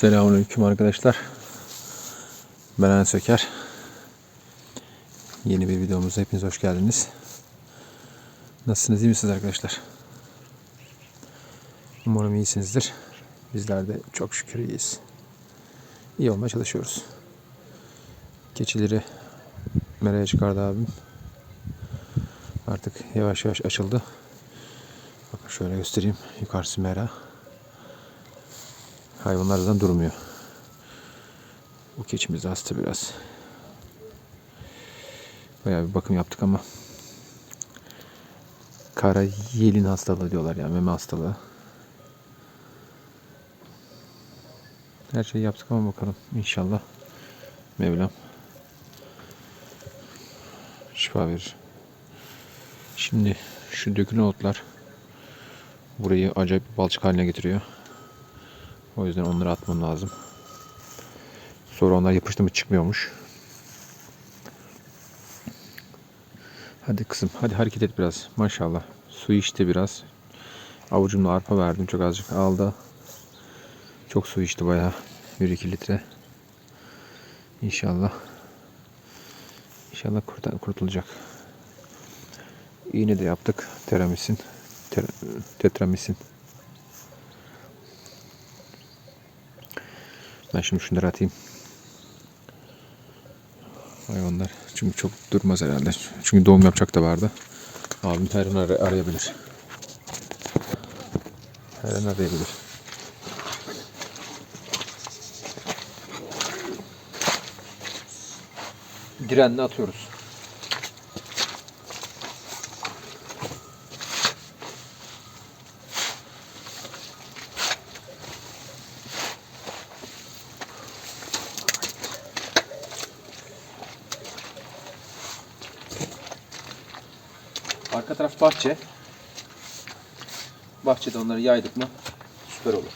Selamünaleyküm arkadaşlar. Ben Enes Söker. Yeni bir videomuza hepiniz hoş geldiniz. Nasılsınız, iyi misiniz arkadaşlar? Umarım iyisinizdir. Bizler de çok şükür iyiyiz. İyi olmaya çalışıyoruz. Keçileri meraya çıkardı abim. Artık yavaş yavaş açıldı. Bakın şöyle göstereyim. Yukarısı mera. Hayvanlar zaten durmuyor. Bu keçimiz hasta biraz. Bayağı bir bakım yaptık ama kara yelin hastalığı diyorlar yani meme hastalığı. Her şeyi yaptık ama bakalım inşallah Mevlam şifa verir. Şimdi şu dökülen otlar burayı acayip bir balçık haline getiriyor. O yüzden onları atmam lazım. Sonra onlar yapıştı mı çıkmıyormuş. Hadi kızım hadi hareket et biraz. Maşallah. Su içti biraz. Avucumla arpa verdim çok azıcık aldı. Çok su içti bayağı. 1-2 litre. İnşallah. İnşallah kurtar, kurtulacak. İğne de yaptık. Teramisin. Ter, tetramisin. Ben şimdi şunları atayım. Hayvanlar. Çünkü çok durmaz herhalde. Çünkü doğum yapacak da vardı. Abim her an ar- arayabilir. Her an arayabilir. Direnle atıyoruz. Arka taraf bahçe. Bahçede onları yaydık mı süper olur.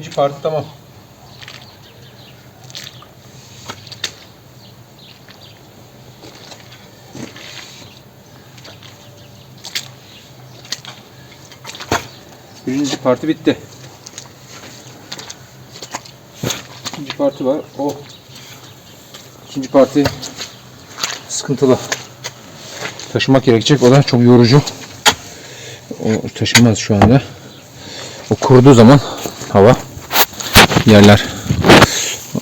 Birinci parti tamam. Birinci parti bitti. İkinci parti var. O ikinci parti sıkıntılı. Taşımak gerekecek. O da çok yorucu. O taşınmaz şu anda. O kuruduğu zaman hava yerler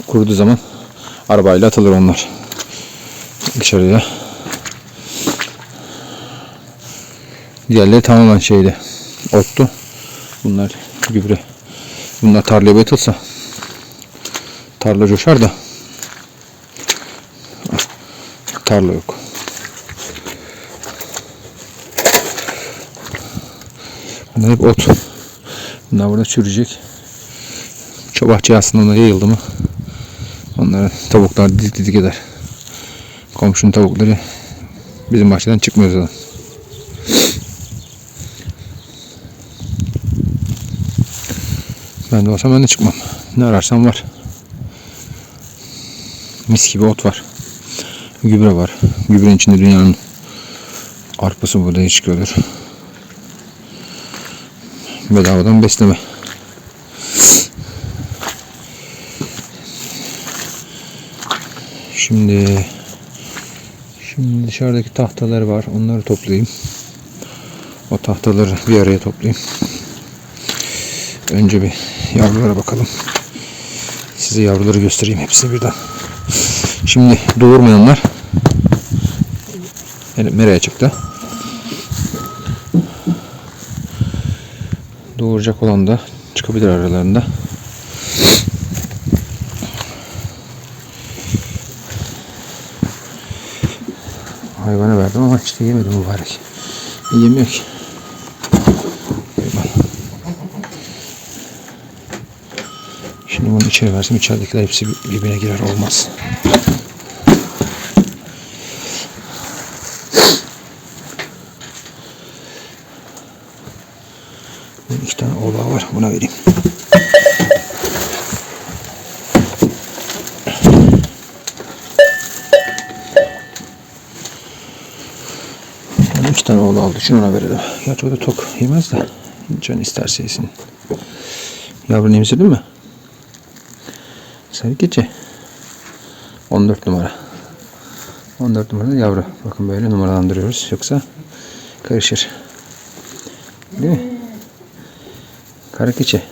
kuruduğu zaman arabayla atılır onlar dışarıya. Diğerleri tamamen şeyde ottu. Bunlar gübre. Bunlar tarlaya batılsa tarla coşar da tarla yok. Bunlar hep ot. Bunlar burada çürüyecek. Çobahçı aslında yayıldı mı onların tavuklar didik didik eder. Komşunun tavukları bizim bahçeden çıkmıyor zaten. Ben de olsam ben de çıkmam. Ne ararsam var. Mis gibi ot var. Gübre var. Gübrenin içinde dünyanın arpası burada çıkıyordur. Bedavadan besleme. Şimdi şimdi dışarıdaki tahtalar var. Onları toplayayım. O tahtaları bir araya toplayayım. Önce bir yavrulara bakalım. Size yavruları göstereyim hepsini birden. Şimdi doğurmayanlar yani meraya çıktı. Doğuracak olan da çıkabilir aralarında. Hayvana verdim ama işte yemedi mübarek. Yemiyor ki. Şimdi bunu içeri versem içeridekiler hepsi birbirine girer olmaz. Bunun iki tane oğlağı var. Buna vereyim. Bunun iki tane oğlu aldı. Şunu ona verelim. Gerçi o da tok yemez de. Can isterse yesin. Yavrunu emzirdin mi? Keçi. 14 numara. 14 numaralı yavru. Bakın böyle numaralandırıyoruz. Yoksa karışır. Değil mi? Kara keçi.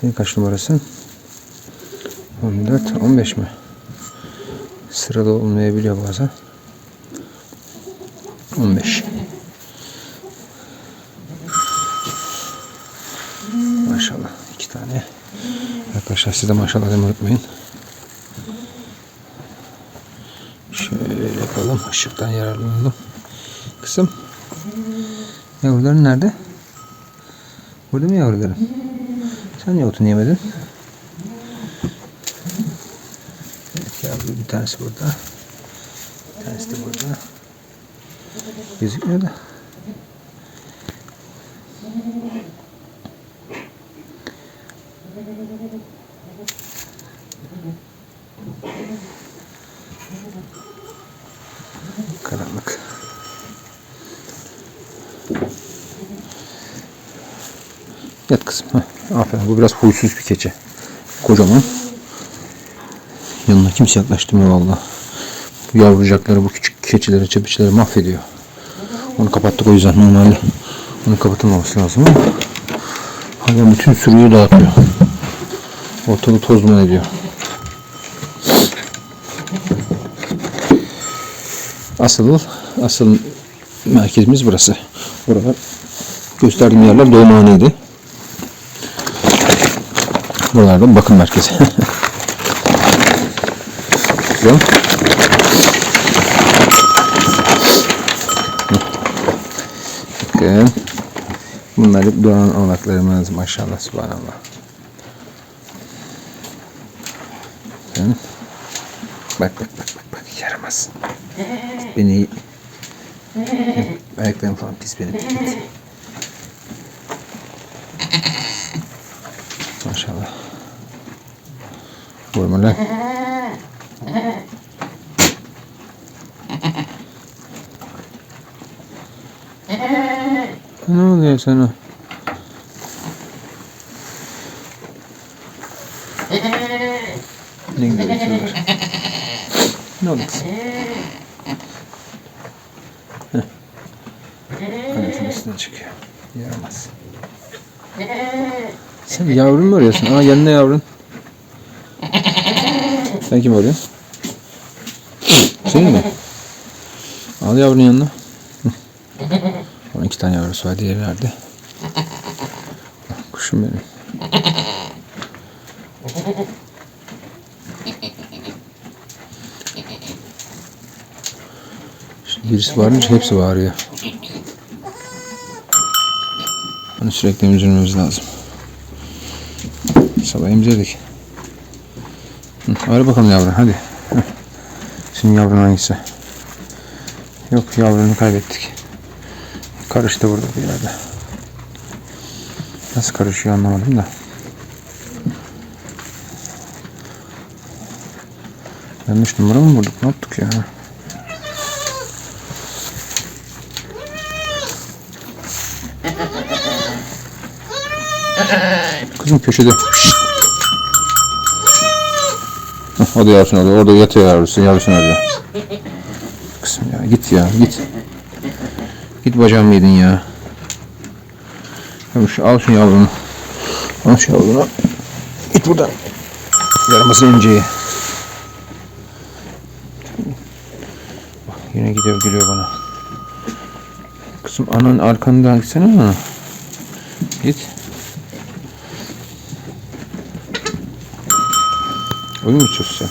Senin kaç numarasın? 14, 15 mi? Sırada olmayabiliyor bazen. 15. Maşallah. iki tane. Arkadaşlar siz de maşallah demeyi unutmayın. Şöyle yapalım. Işıktan yararlanalım. Kızım. Yavruların nerede? Burada mı yavruların? Sen niye otunu yemedin? Evet yavru bir tanesi burada. Bir tanesi de burada. Gözükmüyor da. Karanlık. Yat kızım. Heh, aferin. Bu biraz huysuz bir keçi. Kocaman. Yanına kimse yaklaştırmıyor valla. Bu yavrucakları bu küçük keçileri, çepiçleri mahvediyor. Onu kapattık o yüzden normalde. Onu kapatılmaması lazım ama hayvan bütün sürüyü dağıtıyor. Ortalığı toz duman ediyor. Asıl asıl merkezimiz burası. Buralar gösterdiğim yerler doğumhaneydi. Buralarda bakım merkezi. Bakın. Bunlar hep doğan oğlaklarımız maşallah subhanallah. Bakın. Bak bak bak bak bak yaramaz. Beni ayaklarım falan pis benim. Git. Bağırma lan. Ne oluyor sana? Ne güzel içiyorlar. Ne oldu. Annesinin üstüne çıkıyor. Yaramaz. Sen yavrun mu arıyorsun? Aa yanında yavrun. Sen kim arıyorsun? Senin mi? Al yavrun yanına. Onun iki tane yavrusu var. Diğeri nerede? Kuşum benim. Şimdi birisi bağırınca hepsi bağırıyor. Bunu sürekli emzirmemiz lazım. Sabah emzirdik. Ara bakalım yavrum hadi. Şimdi yavrun hangisi? Yok yavrunu kaybettik. Karıştı burada bir yerde. Nasıl karışıyor anlamadım da. Yanlış numara mı vurduk? Ne yaptık ya? Kızım köşede. O da yavrusunu alıyor. Orada yatıyor yavrusu. Yavrusunu alıyor. Kızım ya git ya git. Git bacağımı yedin ya. Tamam, şu, al şu yavrunu. Al şu yavrunu. Git buradan. Yarmasın önceyi. Bak yine gidiyor gülüyor bana. Kızım anan arkanda gitsene mi? Git. Oyun içiyorsun sen?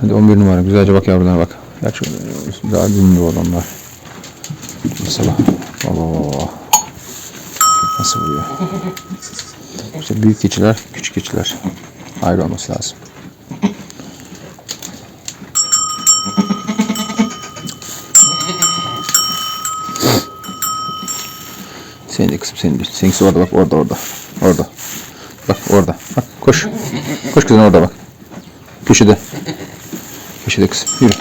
Hadi 11 numara. Güzelce bak yavrularına bak. Gerçi daha dinli olanlar. Bak. Baba. Nasıl vuruyor? İşte büyük keçiler, küçük keçiler. Ayrı olması lazım. Senin de kızım senin de. Seninkisi orada bak orada orada. Orada. Bak orada. Bak koş. Koş kızım orada bak. Köşede. Köşede kızım. Yürü.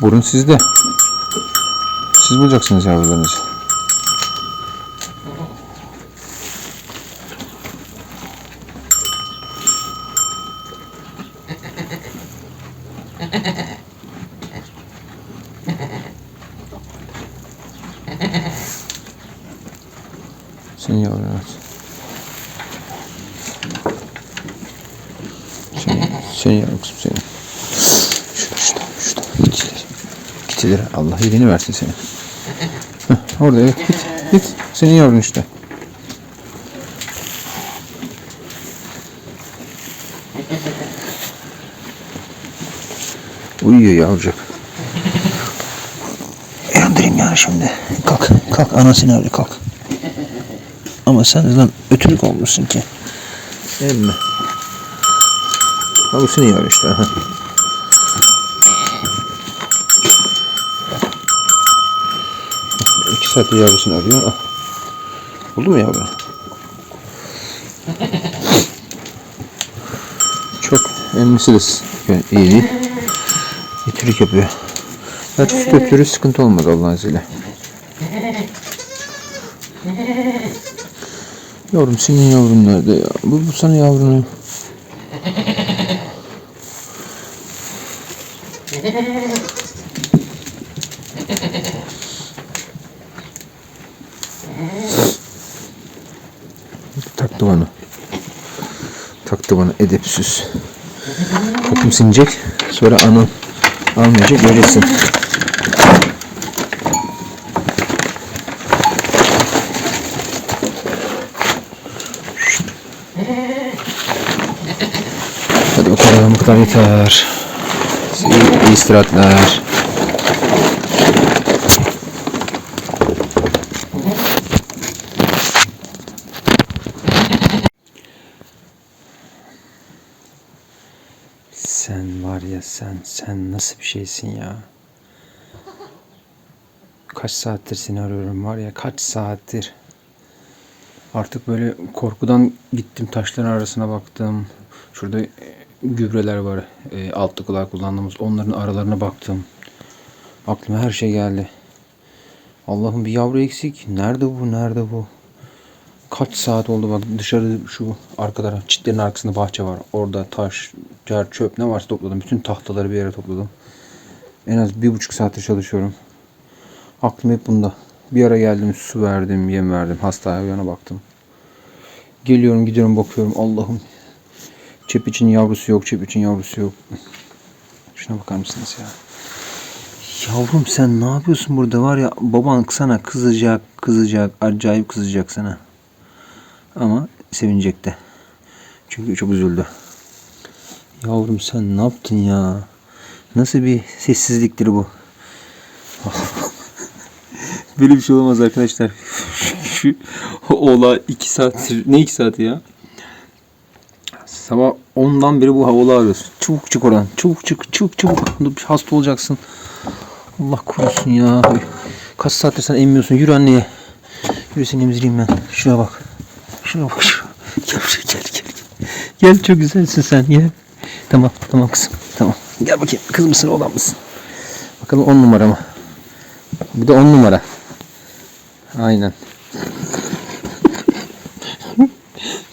Burun sizde. Siz bulacaksınız yavrularınızı. Senin yavrun evet. Senin, senin yavrum kızım senin. Şurada şurada şurada. Keçiler. İyiliğini versin seni. Heh, orada. Git. Git. Senin yavrun işte. Uyuyor yavrucak. Uyandırayım yani şimdi. Kalk. Kalk. Anasını öyle kalk. Ama sen lan ötürük olmuşsun ki. Emmi. Ha bu senin yavru işte. Ha. İki saattir yavrusunu arıyor. Ah. Buldu mu yavru? Çok emmisiz. İyi değil. İtirik yapıyor. Gerçi süt ötürü sıkıntı olmadı Allah'ın izniyle. Yavrum senin yavrun nerede ya? Bu, bu sana yavrunu. Taktı bana. Taktı bana edepsiz. Kapım sinecek. Sonra anam almayacak göreceksin. Hadi bakalım bu kadar yeter. İyi istirahatler. Sen var ya sen, sen nasıl bir şeysin ya? Kaç saattir seni arıyorum var ya kaç saattir. Artık böyle korkudan gittim taşların arasına baktım. Şurada e, gübreler var. E, altlıklar kullandığımız onların aralarına baktım. Aklıma her şey geldi. Allah'ım bir yavru eksik. Nerede bu? Nerede bu? Kaç saat oldu bak dışarı şu arkada çitlerin arkasında bahçe var. Orada taş, cer, çöp ne varsa topladım. Bütün tahtaları bir yere topladım. En az bir buçuk saattir çalışıyorum. Aklım hep bunda. Bir ara geldim su verdim, yem verdim. Hastaya yana baktım. Geliyorum gidiyorum bakıyorum Allah'ım. Çep için yavrusu yok, çep için yavrusu yok. Şuna bakar mısınız ya? Yavrum sen ne yapıyorsun burada var ya baban sana kızacak kızacak acayip kızacak sana. Ama sevinecek de. Çünkü çok üzüldü. Yavrum sen ne yaptın ya? Nasıl bir sessizliktir bu? Böyle bir şey olamaz arkadaşlar. Şu ola iki saattir. Ne iki saati ya? Sabah 10'dan beri bu havalı arıyoruz. Çabuk çık oradan. Çabuk çık. Çabuk çabuk. Hasta olacaksın. Allah korusun ya. Kaç saattir sen emmiyorsun. Yürü anneye. Yürü seni emzireyim ben. Şuna bak. Şuna bak. Şuna. Gel gel gel. Gel, gel çok güzelsin sen. Gel. Tamam tamam kızım. Tamam. Gel bakayım. Kız mısın oğlan mısın? Bakalım 10 numara mı? Bu da 10 numara. Aynen.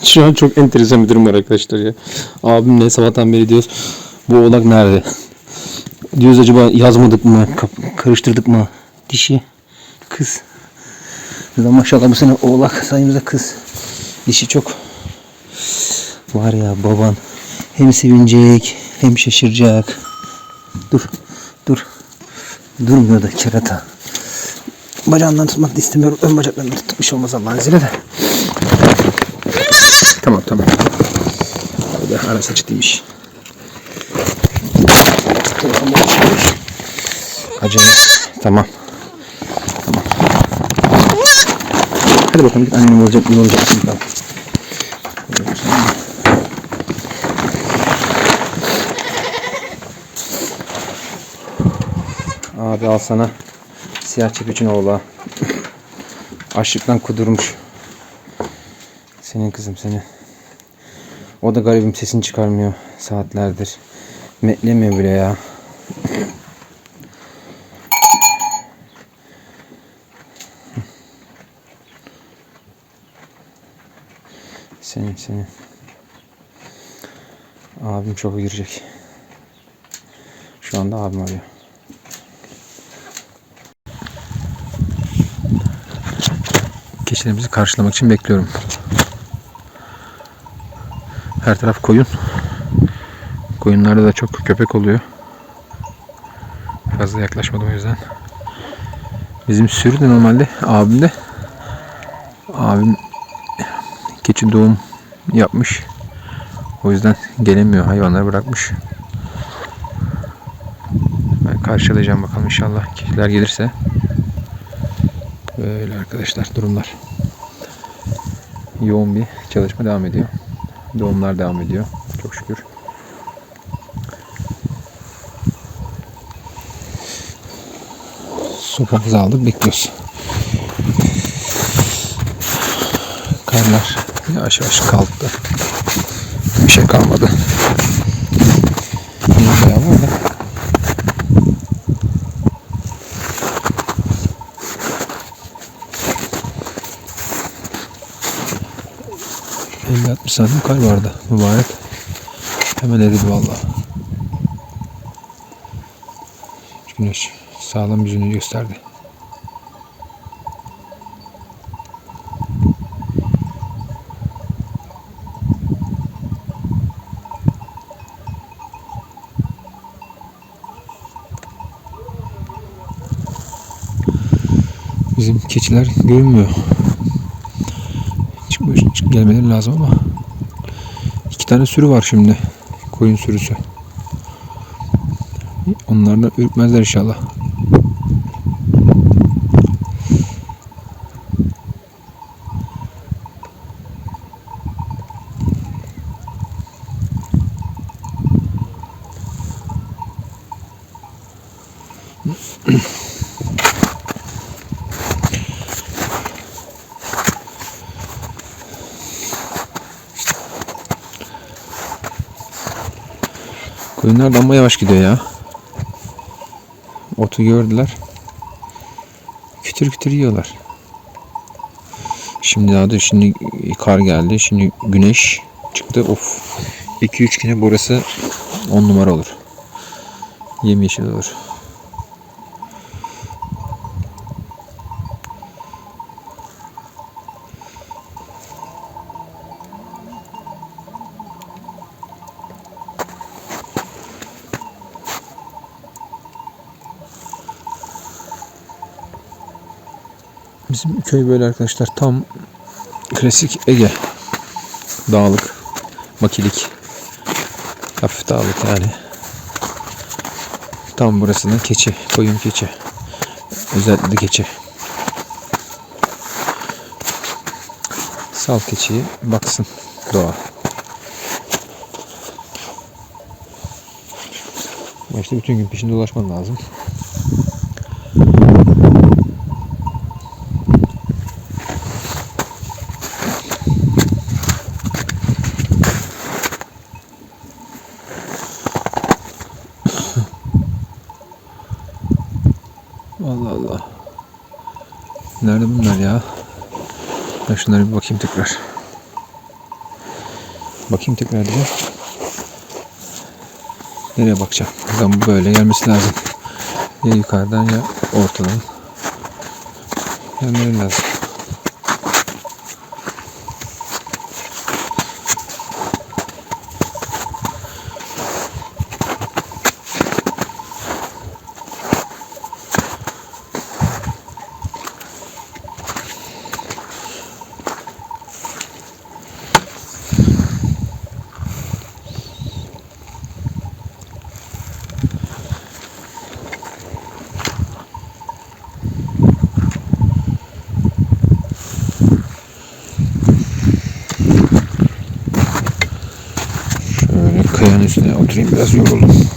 Şu an çok enteresan bir durum var arkadaşlar ya. Abimle sabahtan beri diyoruz. Bu oğlak nerede? Diyoruz acaba yazmadık mı? Karıştırdık mı? Dişi. Kız. Ya maşallah bu sene oğlak sayımızda kız. Dişi çok. Var ya baban hem sevinecek hem şaşıracak. Dur. Dur. Durmuyor da kerata. Bacağından tutmak da istemiyorum. Ön bacaklarını tutmuş olmaz Allah'ın izniyle de. Tamam tamam. O da ara. Telefon boşmuş. Acele. Tamam. Tamam. Hadi bakalım git annem olacak ne olacak Abi al sana siyah çepiçin oğla. Açlıktan kudurmuş. Senin kızım senin. O da garibim sesini çıkarmıyor saatlerdir. Metlemiyor bile ya. Senin senin. Abim çok girecek. Şu anda abim arıyor. Keçilerimizi karşılamak için bekliyorum. Her taraf koyun. Koyunlarda da çok köpek oluyor. Fazla yaklaşmadım o yüzden. Bizim sürü de normalde abim de abim keçi doğum yapmış. O yüzden gelemiyor. Hayvanları bırakmış. Ben karşılayacağım bakalım inşallah. Keçiler gelirse. Böyle arkadaşlar durumlar. Yoğun bir çalışma devam ediyor. Doğumlar devam ediyor. Çok şükür. Sopamızı aldık bekliyoruz. Karlar yavaş yavaş kalktı. Bir şey kalmadı. Yine bayağı var da. Elli altmış santim kar vardı mübarek. Hemen eridi valla. Güneş sağlam yüzünü gösterdi. Bizim keçiler görünmüyor. Gelmeleri lazım ama iki tane sürü var şimdi. Koyun sürüsü. Onlardan ürkmezler inşallah. Koyunlar da amma yavaş gidiyor ya. Otu gördüler. Kütür kütür yiyorlar. Şimdi daha da şimdi kar geldi. Şimdi güneş çıktı. Of. 2-3 güne burası 10 numara olur. Yemyeşil olur. Bizim köy böyle arkadaşlar tam klasik Ege. Dağlık, makilik. Hafif dağlık yani. Tam burasının keçi, koyun keçi. Özellikle keçi. Sal keçiyi baksın doğa. İşte bütün gün peşinde dolaşman lazım. Allah Allah. Nerede bunlar ya? Ben şunlara bir bakayım tekrar. Bakayım tekrar diye. Nereye bakacağım? Buradan bu böyle gelmesi lazım. Ya yukarıdan ya ortadan. Gelmeleri lazım. Şöyle kayanın üstüne oturayım biraz yoruldum.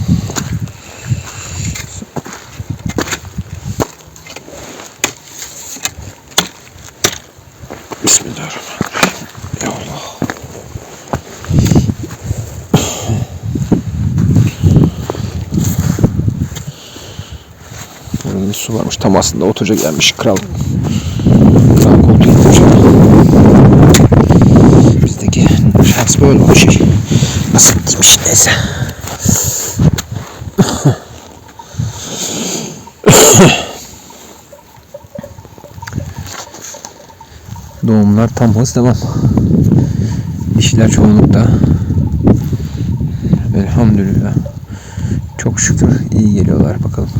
Bismillahirrahmanirrahim. Ya Allah. Bir su varmış. Tam aslında oturacak gelmiş. Kral. Kral koltuğu yapmış. Bizdeki şans böyle bir şey. Demiş neyse. Doğumlar tam hız devam. İşler çoğunlukta. Elhamdülillah. Çok şükür iyi geliyorlar bakalım.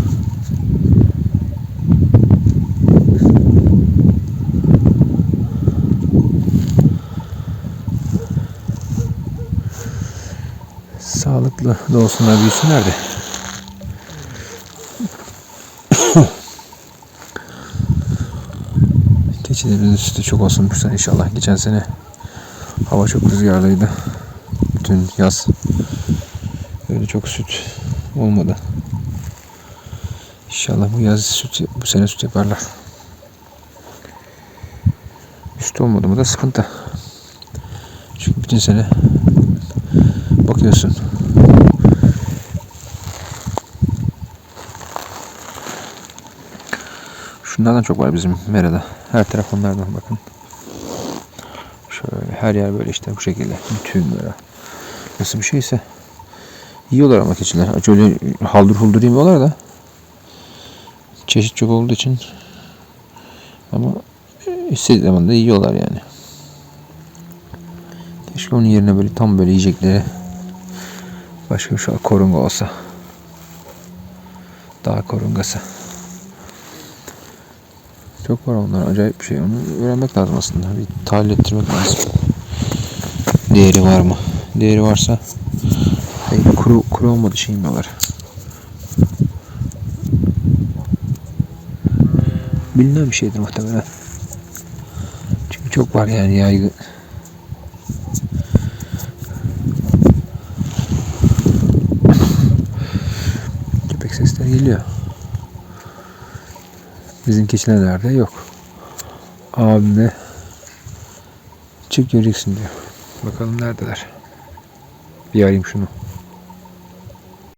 Sağlıklı da olsunlar büyüsünler de. Keçilerin sütü çok olsun bu sene inşallah. Geçen sene hava çok rüzgarlıydı. Bütün yaz öyle çok süt olmadı. İnşallah bu yaz süt bu sene süt yaparlar. Süt olmadı mı da sıkıntı. Çünkü bütün sene bakıyorsun Şunlardan çok var bizim merada. Her taraf onlardan bakın. Şöyle her yer böyle işte bu şekilde. Bütün mera. Nasıl bir şeyse. Yiyorlar ama keçiler. Acı öyle haldır huldur yemiyorlar da. Çeşit çok olduğu için. Ama istediği zaman da yiyorlar yani. Keşke onun yerine böyle tam böyle yiyecekleri başka bir şey korunga olsa. Dağ korungası. Çok var onlar acayip bir şey. Onu öğrenmek lazım aslında. Bir tahlil ettirmek lazım. Değeri var mı? Değeri varsa belki kuru, kuru olmadı şey yemiyorlar. Bilinen bir şeydir muhtemelen. Çünkü çok var yani yaygın. Köpek sesleri geliyor. Bizim keçilerde yok. Abim de çık göreceksin diyor. Bakalım neredeler. Bir arayayım şunu.